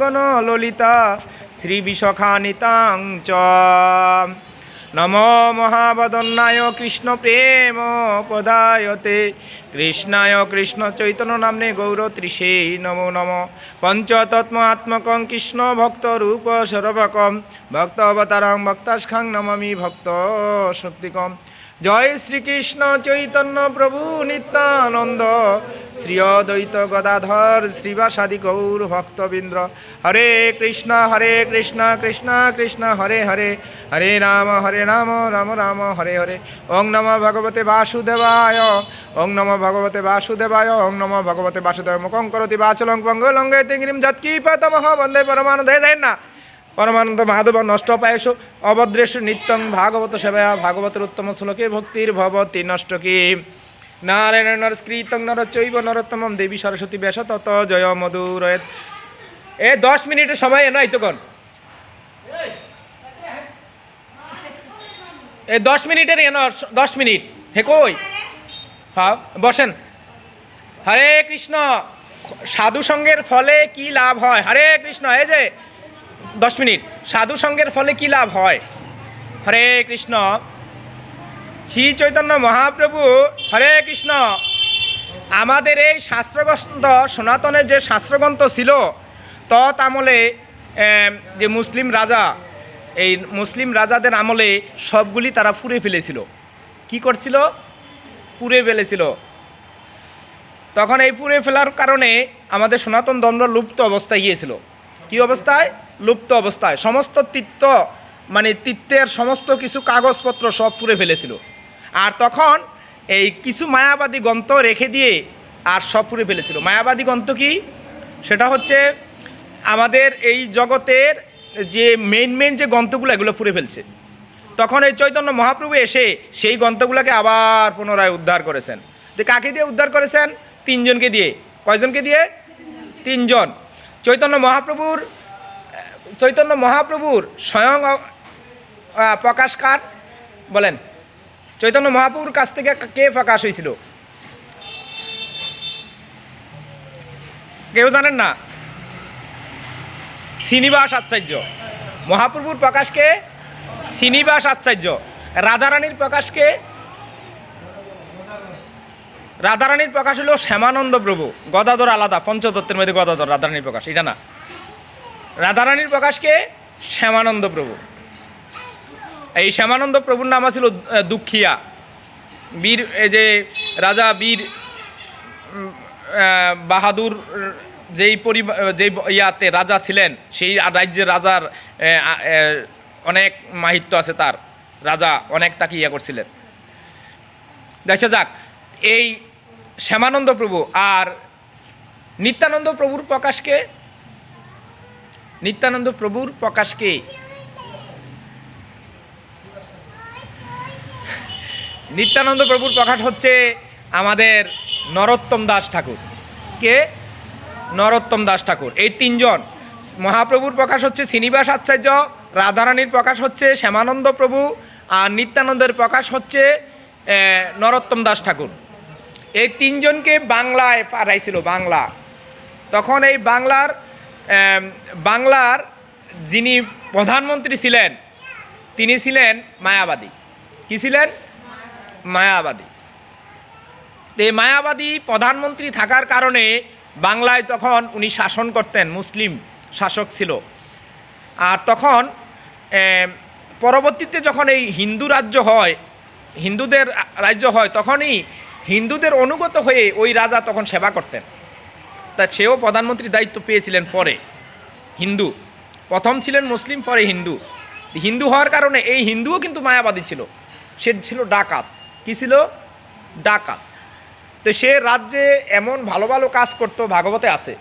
গণ ললিতা, শ্রী বিশখানিতাং চ। নম মহাবদন্নায় কৃষ্ণ প্রেম পদায়তে কৃষ্ণায় কৃষ্ণ চৈতন্য নামনে গৌর ত্রিশে নমো নম। পঞ্চতত্মাত্মকং কৃষ্ণ ভক্ত রূপ সর্বকম, ভক্ত অবতারং ভক্তাস্খাং নমামি ভক্ত শক্তিকম। জয় শ্রীকৃষ্ণ চৈতন্য প্রভু নিত্যানন্দ শ্রী অদ্বৈত গদাধর শ্রীবাসাদি গৌর ভক্তবৃন্দ্র হরে কৃষ্ণ হরে কৃষ্ণ কৃষ্ণ কৃষ্ণ, হরে হরে। হরে রাম হরে রাম রাম রাম, হরে হরে। ওং নম ভগবতে বাসুদেবায়, ওং নম ভগবতে বাসুদেবায়, ওং নম ভগবতে বাসুদেব মুখং করতি বাচলং পঙ্গলঙ্গে তিংরিম যৎকীপতমহ বন্দে পরমানন্দ। দেন না পরমানন্দ মাধব নষ্ট পায়েশ অভদ্রেষু নিত্যং ভাগবত সেবায়া, ভাগবতের উত্তম শ্লোকে ভক্তির ভবতি নষ্ট কি? নারায়ণ নরস্কৃতং নর চৈব নরোত্তমম দেবী সরস্বতী ব্যাস তত জয় মধুর এ দশ মিনিটের সময় এনো এইতকন এ দশ মিনিটের এনো, দশ মিনিট। হে কই? হ্যাঁ বসেন। হরে কৃষ্ণ, সাধু সঙ্গের ফলে কি লাভ হয়? হরে কৃষ্ণ, এই যে দশ মিনিট। সাধু সঙ্গের ফলে কি লাভ হয়? হরে কৃষ্ণ। শ্রী চৈতন্য মহাপ্রভু, হরে কৃষ্ণ। আমাদের এই শাস্ত্রগ্রন্থ, সনাতনের যে শাস্ত্রগ্রন্থ ছিল, তৎ আমলে যে মুসলিম রাজা, এই মুসলিম রাজাদের আমলে সবগুলি তারা পুড়ে ফেলেছিল। কি করছিল? পুড়ে ফেলেছিল। তখন এই পুড়ে ফেলার কারণে আমাদের সনাতন ধর্ম লুপ্ত অবস্থায় গিয়েছিল। কি অবস্থায়? লুপ্ত অবস্থায়। সমস্ত তীর্থ মানে তীর্থের সমস্ত কিছু কাগজপত্র সব পুড়ে ফেলেছিল। আর তখন এই কিছু মায়াবাদী গ্রন্থ রেখে দিয়ে আর সব পুড়ে ফেলেছিল। মায়াবাদী গ্রন্থ কি? সেটা হচ্ছে আমাদের এই জগতের যে মেন মেন যে গ্রন্থগুলো, এগুলো পুড়ে ফেলছে। তখন এই চৈতন্য মহাপ্রভু এসে সেই গ্রন্থগুলোকে আবার পুনরায় উদ্ধার করেছেন। যে কাকে দিয়ে উদ্ধার করেছেন? তিনজনকে দিয়ে। কয়জনকে দিয়ে? তিনজন। চৈতন্য মহাপ্রভুর চৈতন্য মহাপ্রভুর স্বয়ং প্রকাশকার বলেন। চৈতন্য মহাপ্রভুর কাছ থেকে কে প্রকাশ হয়েছিল কেউ জানেন না? শ্রীনিবাস আচার্য। মহাপ্রভুর প্রকাশকে শ্রীনিবাস আচার্য। রাধারানীর প্রকাশকে রাধারানীর প্রকাশ হলো শ্যামানন্দ প্রভু। গদাধর আলাদা, পঞ্চতত্ত্বের মধ্যে গদাধর, রাধারানীর প্রকাশ। এটা না? রাধারানীর প্রকাশকে শ্যামানন্দ প্রভু। এই শ্যামানন্দ প্রভুর নাম ছিল দুঃখিয়া। বীর, এই যে রাজা বীর বাহাদুর, যেই পরিবার যেই ইয়াতে রাজা ছিলেন, সেই রাজ্যের রাজার অনেক মাহিত্য আছে তার। রাজা অনেক তাকে ইয়া করছিলেন। দেখা যাক, এই শ্যামানন্দ প্রভু আর নিত্যানন্দ প্রভুর প্রকাশকে নিত্যানন্দ প্রভুর প্রকাশকে নিত্যানন্দ প্রভুর প্রকাশ হচ্ছে আমাদের নরোত্তম দাস ঠাকুর। কে? নরোত্তম দাস ঠাকুর। এই তিনজন। মহাপ্রভুর প্রকাশ হচ্ছে শ্রীনিবাস আচার্য, রাধারানীর প্রকাশ হচ্ছে শ্যামানন্দ প্রভু, আর নিত্যানন্দের প্রকাশ হচ্ছে নরোত্তম দাস ঠাকুর। এই তিনজনকে বাংলায় পাঠাইছিল, বাংলা। তখন এই বাংলার বাংলার যিনি প্রধানমন্ত্রী ছিলেন, তিনি ছিলেন মায়াবাদী। কি ছিলেন? মায়াবাদী। এই মায়াবাদী প্রধানমন্ত্রী থাকার কারণে বাংলায় তখন উনি শাসন করতেন, মুসলিম শাসক ছিল। আর তখন পরবর্তীতে যখন এই হিন্দু রাজ্য হয়, হিন্দুদের রাজ্য হয়, তখনই হিন্দুদের অনুগত হয়ে ওই রাজা তখন সেবা করতেন। তা সেও প্রধানমন্ত্রীর দায়িত্ব পেয়েছিলেন পরে। হিন্দু। প্রথম ছিলেন মুসলিম, পরে হিন্দু। হিন্দু হওয়ার কারণে এই হিন্দুও কিন্তু মায়াবাদী ছিল। সে ছিল ডাকাত। কি ছিল? ডাকাত। তো সে রাজ্যে এমন ভালো ভালো কাজ করতো, ভাগবতে আছে।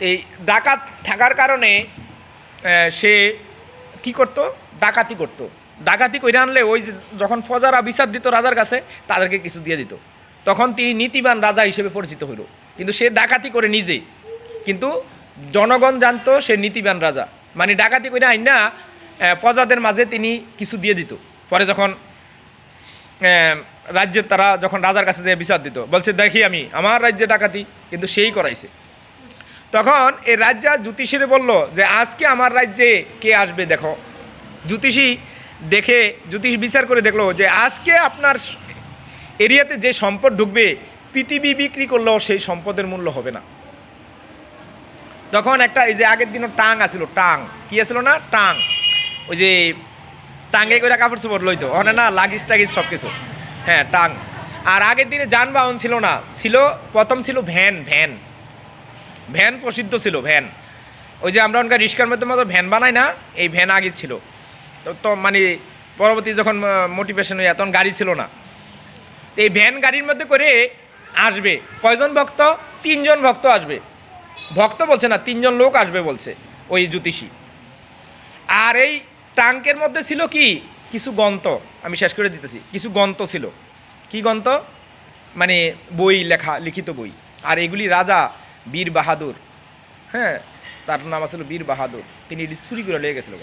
এই ডাকাত থাকার কারণে সে কি করত? ডাকাতি করত। ডাকাতি করে আনলে ওই যখন ফজারা বিচার দিত রাজার কাছে, তাদেরকে কিছু দিয়ে দিত। তখন তিনি নীতিবান রাজা হিসেবে পরিচিত হইল। কিন্তু সে ডাকাতি করে নিজে। কিন্তু জনগণ জানতো সে নীতিবান রাজা। মানে ডাকাতি করে আইন না প্রজাদের মাঝে তিনি কিছু দিয়ে দিত। পরে যখন রাজ্যের তারা যখন রাজার কাছে যেয়ে বিচার দিত, বলছে, দেখি আমি, আমার রাজ্যে ডাকাতি, কিন্তু সেই করাইছে। তখন এই রাজা জ্যোতিষীরে বলল যে, আজকে আমার রাজ্যে কে আসবে দেখো। জ্যোতিষী দেখে, জ্যোতিষ বিচার করে দেখল যে, আজকে আপনার এরিয়াতে যে সম্পদ ঢুকবে পৃথিবী বিক্রি করলেও সেই সম্পদের মূল্য হবে না। তখন একটা এই যে আগের দিনও টাং আছিল, টাং। কি আছিল না? টাং। ওই যে টাঙ্গে করে কাপড় চোপড় লইতো। ওখানে না লাগিস টাগিস সব কিছু হ্যাঁ টাং। আর আগের দিনে যানবাহন ছিল না। ছিল, প্রথম ছিল ভ্যান ভ্যান। ভ্যান প্রসিদ্ধ ছিল, ভ্যান। ওই যে আমরা ওনকার রিক্সার মধ্যে মতো ভ্যান বানাই না, এই ভ্যান আগে ছিল। তো তো মানে পরবর্তী যখন মোটিভেশন হয়ে তখন গাড়ি ছিল না। এই ভ্যান গাড়ির মধ্যে করে আসবে। কয়জন ভক্ত? তিনজন ভক্ত আসবে। ভক্ত বলছে না, তিনজন লোক আসবে বলছে ওই জ্যোতিষী। আর এই টাঙ্কের মধ্যে ছিল কি? কিছু গন্ত আমি শেষ করে দিতেছি। কিছু গন্ত ছিল। কি গন্ত মানে বই লেখা, লিখিত বই। আর এগুলি রাজা বীর বাহাদুর। হ্যাঁ তার নাম আসলে বীর বাহাদুর। তিনি চুরি করে লেগে গেছিল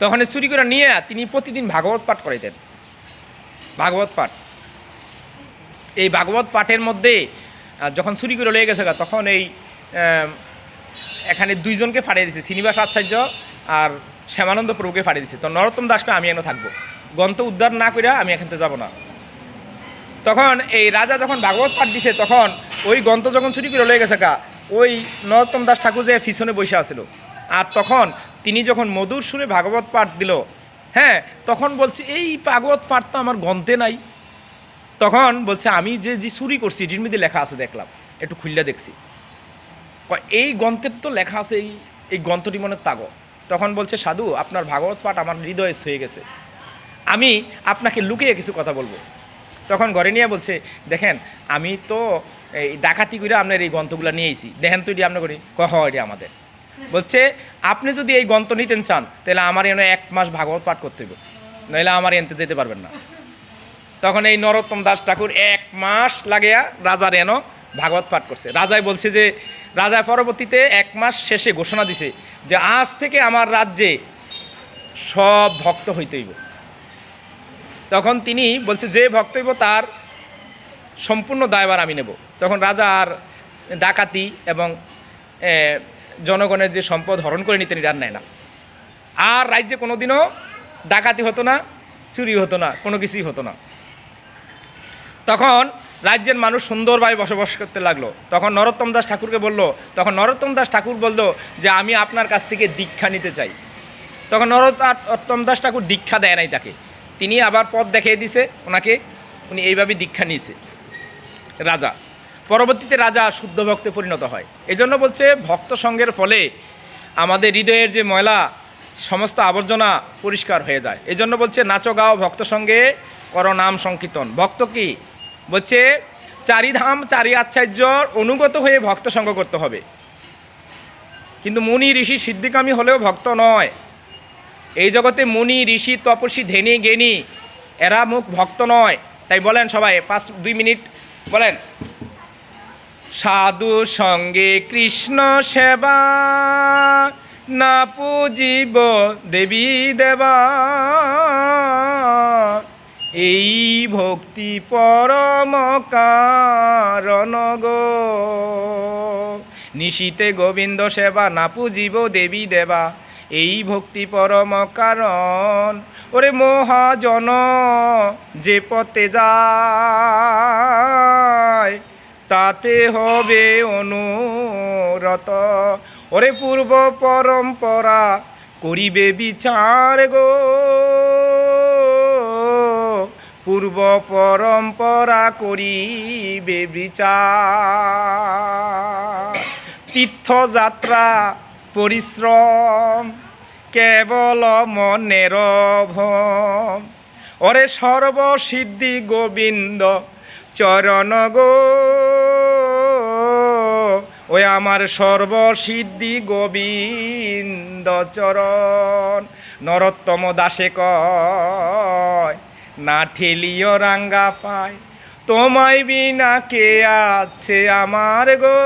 তখন চুরি করে নিয়ে তিনি প্রতিদিন ভাগবত পাঠ করাইতেন। ভাগবত পাঠ। এই ভাগবত পাঠের মধ্যে যখন চুরি করে লেগে গেছে তখন এই এখানে দুইজনকে ফাটিয়ে দিছে, শ্রীনিবাস আচার্য আর শ্যামানন্দ প্রভুকে ফাটিয়ে দিছে। তো নরোত্তম দাসকে আমি এখানে থাকব। গন্ত উদ্ধার না করে আমি এখান থেকে যাব না। তখন এই রাজা যখন ভাগবত পাঠ দিছে, তখন ওই গ্রন্থ যখন চুরি করে লয়ে গেছে কা ওই নরোত্তম দাস ঠাকুর যে পিছনে বসে আছিল। আর তখন তিনি যখন মধুর সুরে ভাগবত পাঠ দিল হ্যাঁ তখন বলছে, এই ভাগবত পাঠ তো আমার গন্তে নাই। তখন বলছে, আমি যে যে চুরি করছি, এটির মধ্যে লেখা আছে, দেখলাম, একটু খুললে দেখছি। এই গ্রন্থের তো লেখা আছে, এই এই গ্রন্থটি মনে তাগ তখন বলছে, সাধু, আপনার ভাগবত পাঠ আমার হৃদয়ে ছুঁয়ে গেছে। আমি আপনাকে লুকিয়ে কিছু কথা বলব। তখন ঘরে নিয়ে বলছে, দেখেন, আমি তো এই ডাকাতি করে আপনার এই গ্রন্থগুলো নিয়েছি দেখেন তো এটি আপনার করি কহ এটি আমাদের। বলছে, আপনি যদি এই গ্রন্থ নিতেন চান, তাহলে আমার এনে এক মাস ভাগবত পাঠ করতে হবে নইলে আমার এনতে যেতে পারবেন না। তখন এই নরোত্তম দাস ঠাকুর এক মাস লাগিয়া রাজার এনো ভাগবত পাঠ করছে। রাজাই বলছে যে, রাজা পরবর্তীতে এক মাস শেষে ঘোষণা দিছে যে, আজ থেকে আমার রাজ্যে সব ভক্ত হইতে হইব। তখন তিনি বলছে, যে ভক্ত হইব, তার সম্পূর্ণ দায়বার আমি নেব। তখন রাজা আর ডাকাতি এবং জনগণের যে সম্পদ হরণ করে এটা আর নেয় না। আর রাজ্যে কোনোদিনও ডাকাতি হতো না, চুরি হতো না, কোনো কিছুই হতো না। তখন রাজ্যের মানুষ সুন্দরভাবে বসবাস করতে লাগল। তখন নরোত্তম দাস ঠাকুরকে বলল, তখন নরোত্তম দাস ঠাকুর বলল যে, আমি আপনার কাছ থেকে দীক্ষা নিতে চাই। তখন নরোত্তম দাস ঠাকুর দীক্ষা দেয় নাই তাকে। তিনি আবার পথ দেখিয়ে দিছে, ওনাকে, উনি এইভাবে দীক্ষা নিয়েছে। রাজা পরবর্তীতে রাজা শুদ্ধ ভক্তে পরিণত হয়। এই জন্য বলছে, ভক্ত সঙ্গের ফলে আমাদের হৃদয়ের যে ময়লা, সমস্ত আবর্জনা পরিষ্কার হয়ে যায়। এই জন্য বলছে, নাচো গাও ভক্ত সঙ্গে, কর নাম সংকীর্তন। ভক্ত কি? বলছে, চারিধাম চারি আচ্ছার্যর অনুগত হয়ে ভক্ত সঙ্গ করতে হবে। কিন্তু মুনি ঋষি সিদ্ধিকামী হলেও ভক্ত নয়। এই জগতে মুনি, ঋষি, তপস্বী, ধেনি, জ্ঞানী, এরা মুখ ভক্ত নয়। তাই বলেন সবাই, পাঁচ, দুই মিনিট বলেন। সাধু সঙ্গে কৃষ্ণ সেবা, না পুজিব দেবী দেবা। এই ভক্তি পরম কারণ গো। নিশীতে গোবিন্দ সেবা, না পুজিব দেবী দেবা। এই ভক্তি পরম কারণ। ওরে মহাজন, যে পথে যায় তাতে হবে অনুরত। ওরে পূর্ব পরম্পরা, করিবে বিচার গো। পূর্ব পরম্পরা করিবে বিচার। তীর্থযাত্রা, পরিশ্রম, কেবল মনের ভ্রম ওরে সর্বসিদ্ধি গোবিন্দ চরণ গো। ওই আমার সর্বসিদ্ধি গোবিন্দ চরণ। নরোত্তম দাসে কয়, না ঠেলিও রাঙ্গা পায়। তোমায় বিনা কে আছে আমার গো?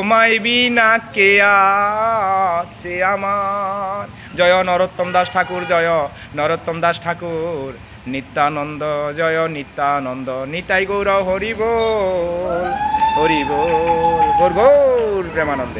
তোমায় বিনা কে আছে আমার? জয় নরোত্তম দাস ঠাকুর, জয় নরোত্তম দাস ঠাকুর। নিত্যানন্দ, জয় নিত্যানন্দ। নিতাই গৌর হরিবোল হরিবোল গৌর গৌর প্রেমানন্দে।